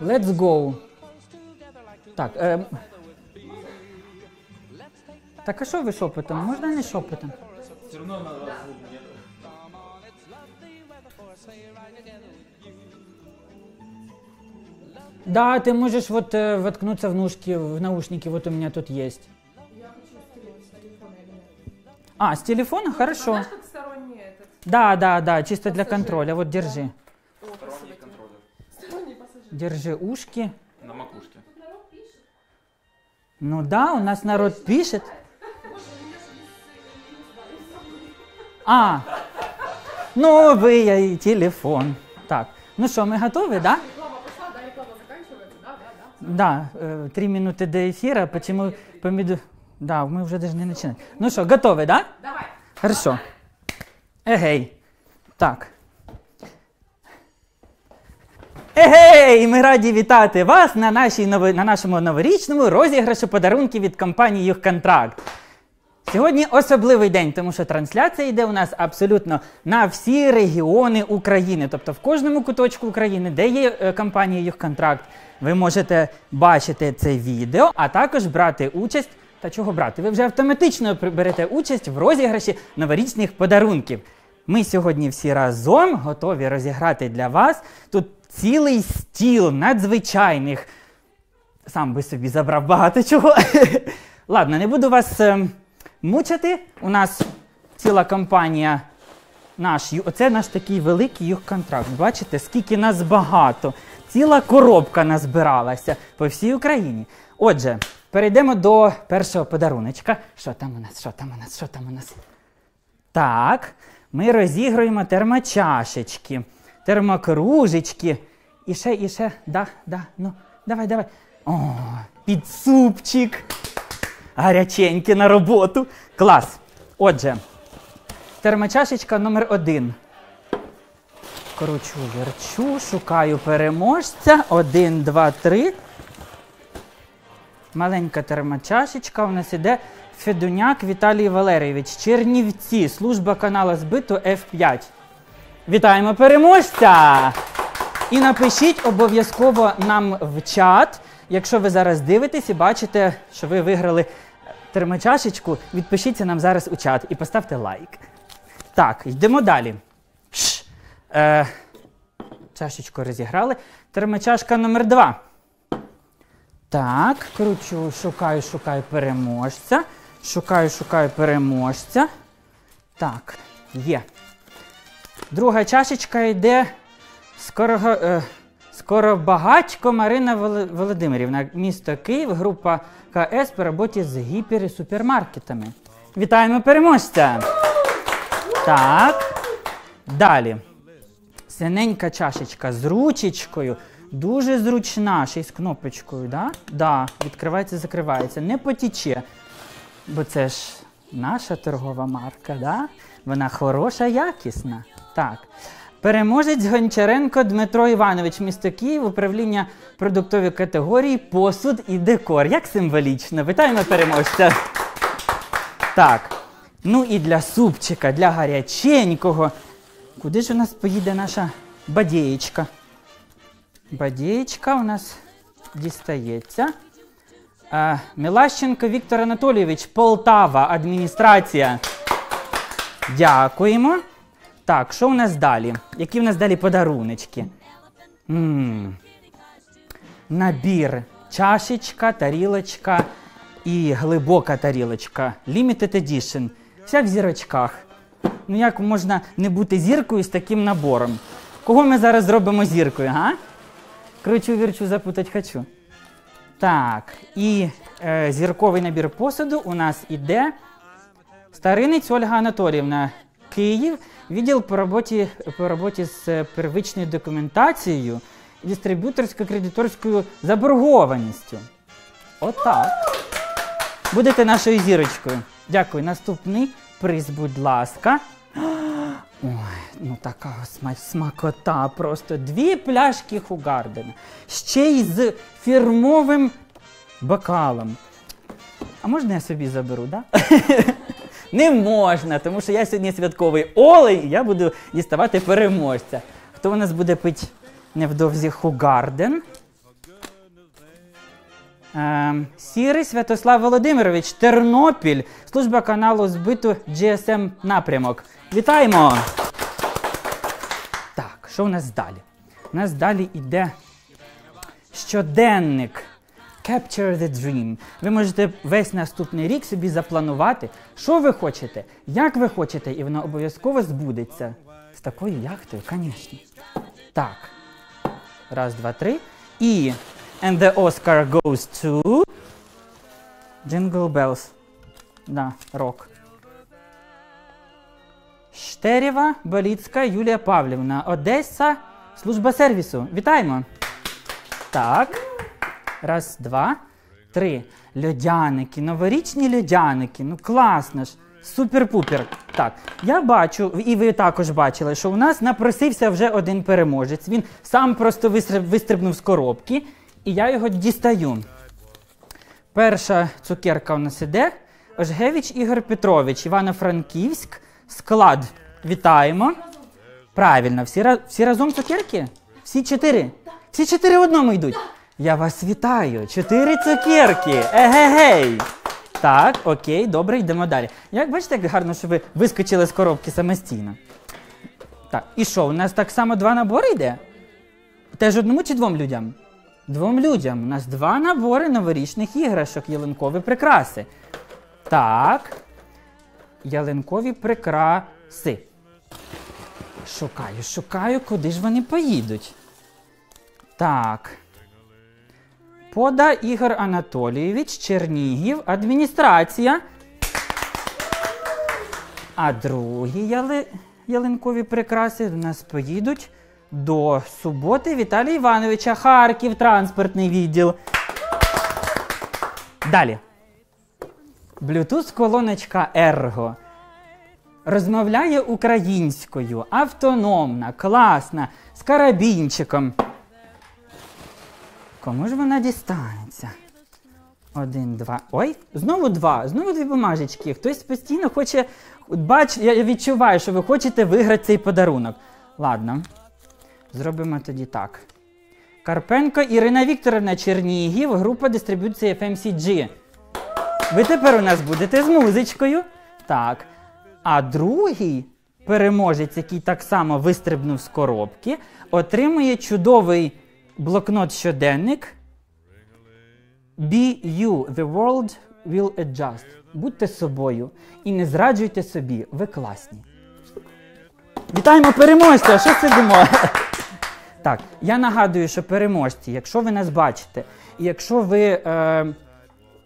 Let's go. Так. Е... Так, а що ви шепотом? Можна не шепотом? Все равно надо звук нет. Да, ты можешь вот э, воткнуться в нушки, в наушники, вот у меня тут есть. А, с телефона? Хорошо. Знаешь, как сторонний этот? Да, да, да, чисто для контроля. Вот держи. О, спасибо Держи ушки. На макушке. Ну да, у нас народ пишет. А, новый телефон. Так, ну что, мы готовы, да? Да, э, три минуты до эфира, почему помиду... Да, мы уже должны начинать. Ну что, готовы, да? Давай. Хорошо. Егей. Так. Егей! Ми раді вітати вас на, нашій нови... на нашому новорічному розіграшу подарунків від компанії «Югконтракт». Сьогодні особливий день, тому що трансляція йде у нас абсолютно на всі регіони України. Тобто в кожному куточку України, де є е, компанія «Югконтракт», ви можете бачити це відео, а також брати участь. Та чого брати? Ви вже автоматично берете участь в розіграші новорічних подарунків. Ми сьогодні всі разом готові розіграти для вас тут цілий стіл надзвичайних сам би собі забрав багато чого. Ладно, не буду вас ем, мучити. У нас ціла компанія. Наш, оце наш такий великий юг контракт. Бачите, скільки нас багато. Ціла коробка назбиралася по всій Україні. Отже, перейдемо до першого подаруночка. Що там у нас? Що там у нас? Що там у нас? Так, ми розігруємо термочашечки, термокружечки. І ще, і ще, да, да, ну, давай, давай. О, підсупчик. Гаряченьке на роботу. Клас. Отже, термочашечка номер один. Кручу, верчу, шукаю переможця. Один, два, три. Маленька термочашечка. У нас іде Федуняк Віталій Валерійович. Чернівці, служба каналу збиту F5. Вітаємо переможця! І напишіть обов'язково нам в чат. Якщо ви зараз дивитесь і бачите, що ви виграли термочашечку, відпишіться нам зараз у чат і поставте лайк. Так, йдемо далі. Шш. Е, чашечку розіграли. Термочашка номер два. Так, кручу, шукаю, шукаю переможця. Шукаю, шукаю переможця. Так, є. Друга чашечка йде скоро, е, скоробагатько Марина Володимирівна, місто Київ, група КС по роботі з гіпер і супермаркетами. Вітаємо переможця! Так. Далі. Синенька чашечка з ручечкою. Дуже зручна, ще й з кнопочкою, да? Да, відкривається, закривається. Не потіче. Бо це ж наша торгова марка, да? Вона хороша, якісна. Так. Переможець Гончаренко Дмитро Іванович, місто Київ, управління продуктової категорії, посуд і декор. Як символічно. Вітаємо переможця. Так. Ну і для супчика, для гаряченького. Куди ж у нас поїде наша бадєєчка? Бадєєчка у нас дістається. Е, Мілащенко Віктор Анатолійович, Полтава, адміністрація. Дякуємо. Так, що у нас далі? Які в нас далі подаруночки? м Набір. Чашечка, тарілочка і глибока тарілочка. Limited Edition. Вся в зірочках. Ну як можна не бути зіркою з таким набором? Кого ми зараз зробимо зіркою, га? Кручу, вірчу, запутать хочу. Так, і е, зірковий набір посуду у нас іде Старинець Ольга Анатоліївна, Київ, відділ по роботі, по роботі з е, первичною документацією і дистриб'юторсько-кредиторською заборгованістю. Отак. Будете нашою зірочкою. Дякую. Наступний приз, будь ласка. Ой, ну така сма- смакота просто. Дві пляшки Хугардена. Ще й з фірмовим бокалом. А можна я собі заберу, так? Не можна, тому що я сьогодні святковий олень, і я буду діставати переможця. Хто у нас буде пити невдовзі Хугарден? Ем, Сірий Святослав Володимирович, Тернопіль, служба каналу збиту GSM напрямок. Вітаємо! Так, що у нас далі? У нас далі йде щоденник. Capture the Dream. Ви можете весь наступний рік собі запланувати, що ви хочете, як ви хочете, і воно обов'язково збудеться. З такою яхтою, звісно. Так. Раз, два, три. І And the Oscar goes to Jingle Bells. Да, рок. Штерєва, Боліцька, Юлія Павлівна. Одеса, служба сервісу. Вітаємо! Так. Раз, два, три. Льодяники, новорічні льодяники. Ну класно ж. Супер-пупер. Так, я бачу, і ви також бачили, що у нас напросився вже один переможець. Він сам просто вистрибнув з коробки, і я його дістаю. Перша цукерка у нас іде. Ожгевич Ігор Петрович, Івано-Франківськ, склад. Вітаємо. Правильно, всі, всі разом цукерки? Всі чотири? Всі чотири в одному йдуть. Я вас вітаю. Чотири цукерки. Егегей. Так, окей, добре, йдемо далі. Як бачите, як гарно, що ви вискочили з коробки самостійно. Так, і що, у нас так само два набори йде? Теж одному чи двом людям? Двом людям. У нас два набори новорічних іграшок, ялинкові прикраси. Так. Ялинкові прикраси. Шукаю, шукаю, куди ж вони поїдуть. Так. Пода Ігор Анатолійович, Чернігів, адміністрація. А другі яли... ялинкові прикраси у нас поїдуть до суботи Віталія Івановича, Харків, транспортний відділ. Далі. Bluetooth колоночка Ergo. Розмовляє українською, автономна, класна, з карабінчиком. Кому ж вона дістанеться? Один, два. Ой, знову два. Знову дві бумажечки. Хтось постійно хоче. Бач, я відчуваю, що ви хочете виграти цей подарунок. Ладно. Зробимо тоді так. Карпенко Ірина Вікторовна Чернігів, група дистрибуції FMCG. Ви тепер у нас будете з музичкою. Так. А другий переможець, який так само вистрибнув з коробки, отримує чудовий блокнот щоденник. Be you, the world will adjust. Будьте собою і не зраджуйте собі. Ви класні. Вітаємо переможця! Що сидимо? Так, я нагадую, що переможці, якщо ви нас бачите, і якщо ви е,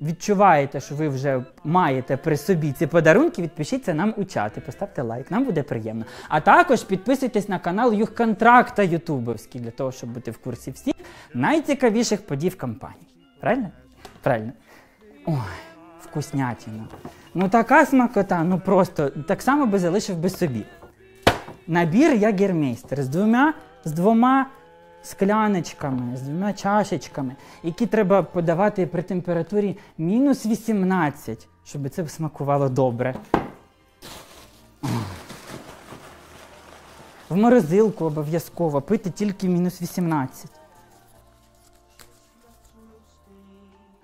відчуваєте, що ви вже маєте при собі ці подарунки, відпишіться нам у чат поставте лайк, нам буде приємно. А також підписуйтесь на канал Юхконтракта Ютубовський, для того, щоб бути в курсі всіх найцікавіших подій в кампанії. Правильно? Правильно. Ой, вкуснятина. Ну така смакота, ну просто так само би залишив би собі. Набір Ягермейстер з двома, з двома скляночками, з двома чашечками, які треба подавати при температурі мінус 18, щоб це смакувало добре. В морозилку обов'язково пити тільки мінус 18.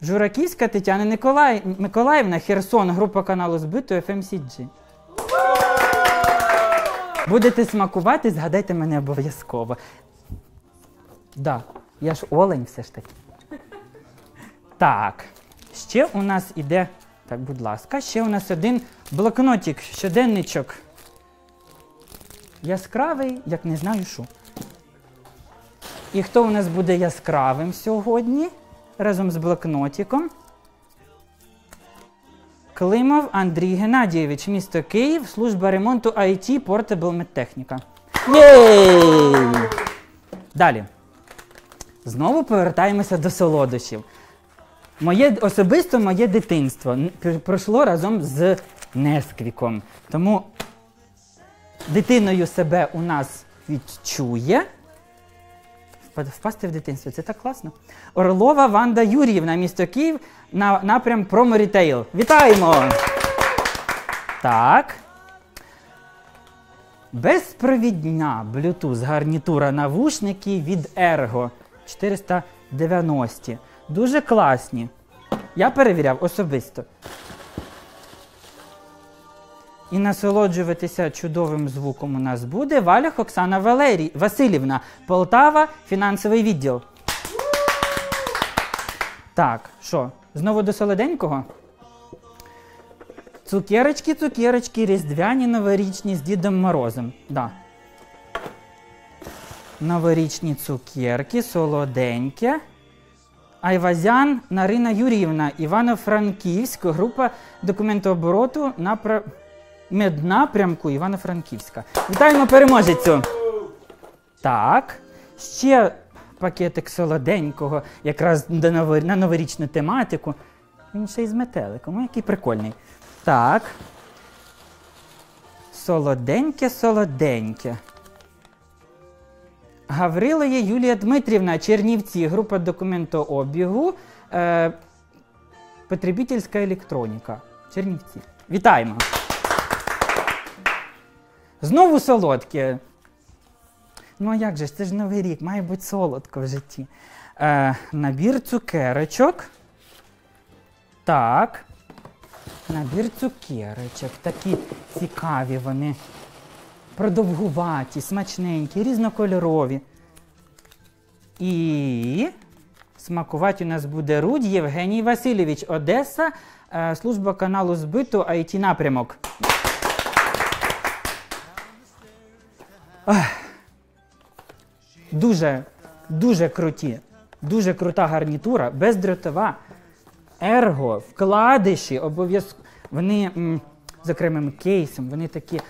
Жураківська Тетяна. Миколаївна, Херсон, група каналу збиту FMCG. Будете смакувати, згадайте мене обов'язково. Да, я ж олень все ж таки. Так, ще у нас іде. Так, будь ласка, ще у нас один блокнотик, щоденничок. Яскравий, як не знаю що. І хто у нас буде яскравим сьогодні разом з блокнотиком? Климов Андрій Геннадійович, місто Київ, служба ремонту IT Portable Медтехніка. Єй! Далі. Знову повертаємося до солодощів. Моє, особисто моє дитинство пройшло разом з Несквіком. Тому дитиною себе у нас відчує. Впасти в дитинство, це так класно. Орлова Ванда Юріївна, місто Київ, на напрям Промо Рітейл. Вітаємо! Так. Безпровідна Bluetooth гарнітура навушники від Ergo 490. Дуже класні. Я перевіряв особисто. І насолоджуватися чудовим звуком у нас буде Валях Оксана Валерій... Васильівна, Полтава, фінансовий відділ. Так, що, знову до солоденького? Цукерочки, цукерочки, різдвяні новорічні з Дідом Морозом. Да. Новорічні цукерки, солоденьке. Айвазян Нарина Юріївна, Івано-Франківськ, група документообороту напра... меднапрямку Івано-Франківська. Вітаємо переможецю! Так. Ще пакетик солоденького, якраз на новорічну тематику. Він ще й з метеликом, який прикольний. Так. Солоденьке, солоденьке. Гаврилоє Юлія Дмитрівна, Чернівці, група документообігу, е, потребительська електроніка. Чернівці. Вітаємо. Знову солодке. Ну а як же ж, це ж новий рік, має бути солодко в житті. Е, набір цукерочок. Так. Набір цукерочок. Такі цікаві вони. Продовгуваті, смачненькі, різнокольорові. І смакувати у нас буде Рудь Євгеній Васильович, Одеса, е, служба каналу збиту IT напрямок. Ах. Дуже, дуже круті. Дуже крута гарнітура, бездротова. Ерго, вкладиші, обов'язково. Вони з окремим кейсом, вони такі.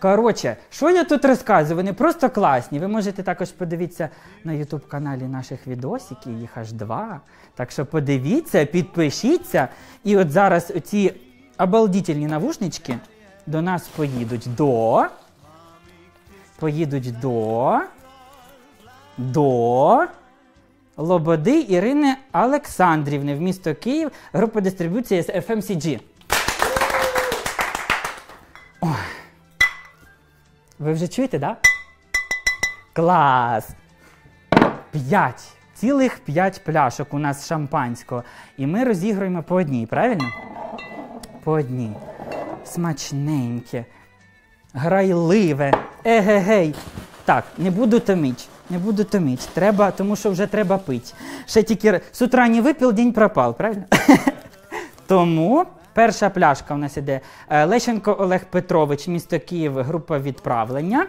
Коротше, що я тут розказую? Вони просто класні. Ви можете також подивитися на YouTube каналі наших відосиків, їх аж два. Так що подивіться, підпишіться. І от зараз ці обалдітельні навушнички до нас поїдуть до. Поїдуть до. До. Лободи Ірини Олександрівни в місто Київ, група дистрибуції з FMCG. Ви вже чуєте? Да? Клас! П'ять. Цілих п'ять пляшок у нас шампанського. І ми розігруємо по одній, правильно? По одній. Смачненьке, грайливе. Егегей. Так, не буду томить. Не буду томить. Треба, тому що вже треба пити. Ще тільки з утра не випив, день пропав, правильно? Тому перша пляшка у нас іде е, Лещенко Олег Петрович, місто Київ, група відправлення.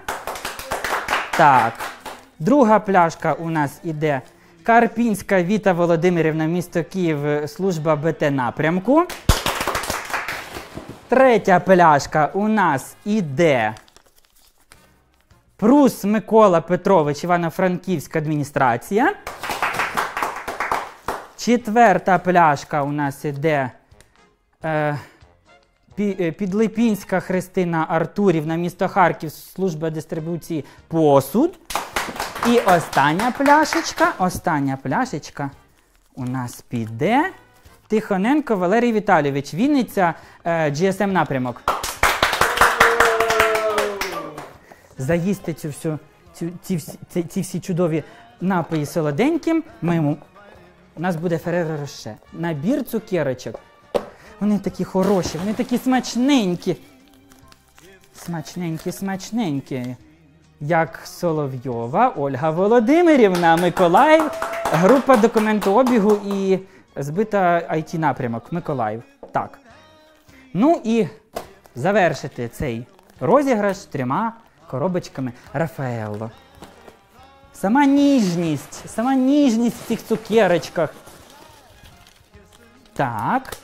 Так. Друга пляшка у нас іде Карпінська Віта Володимирівна, місто Київ, служба БТ напрямку. Третя пляшка у нас іде Прус Микола Петрович, Івано-Франківська адміністрація. Четверта пляшка у нас іде е, е, Підлипінська Христина Артурівна, місто Харків, служба дистрибуції посуд. І остання пляшечка, остання пляшечка у нас піде Тихоненко Валерій Віталійович, Вінниця, е, GSM напрямок. Заїсти цю всю, цю, ці, ці, ці всі чудові напої солоденьким. Ми йому, у нас буде Фереро Роше. Набір цукерочок. Вони такі хороші, вони такі смачненькі. Смачненькі, смачненькі. Як Соловйова Ольга Володимирівна, Миколаїв, група документообігу і збита IT напрямок Миколаїв. Так. Ну і завершити цей розіграш трьома коробочками Рафаелло. Сама ніжність, сама ніжність в цих цукерочках. Так.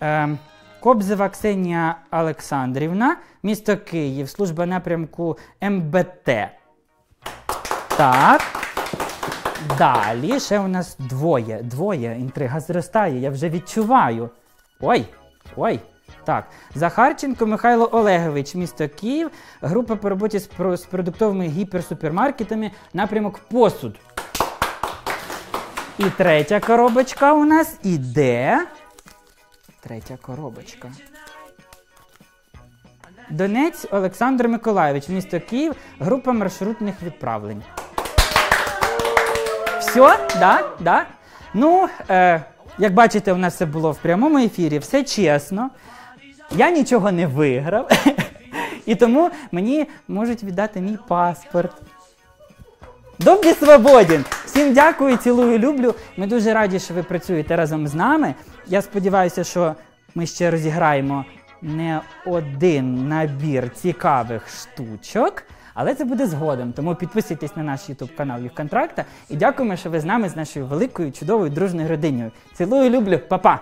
Ем, Кобзева Ксенія Олександрівна, місто Київ, служба напрямку МБТ. Так. Далі ще у нас двоє. Двоє. Інтрига зростає, я вже відчуваю. Ой, ой. Так, Захарченко Михайло Олегович, місто Київ, група по роботі з, про- з продуктовими гіперсупермаркетами, напрямок посуд. І третя коробочка у нас іде. Третя коробочка. Донець Олександр Миколайович, місто Київ, група маршрутних відправлень. Все, да, да. Ну, е, як бачите, у нас це було в прямому ефірі, все чесно. Я нічого не виграв. І тому мені можуть віддати мій паспорт. Добрі свободен! Всім дякую, цілую, люблю. Ми дуже раді, що ви працюєте разом з нами. Я сподіваюся, що ми ще розіграємо не один набір цікавих штучок, але це буде згодом. Тому підписуйтесь на наш YouTube канал Югконтракта і дякуємо, що ви з нами з нашою великою, чудовою дружною родиною. Цілую, люблю, па-па!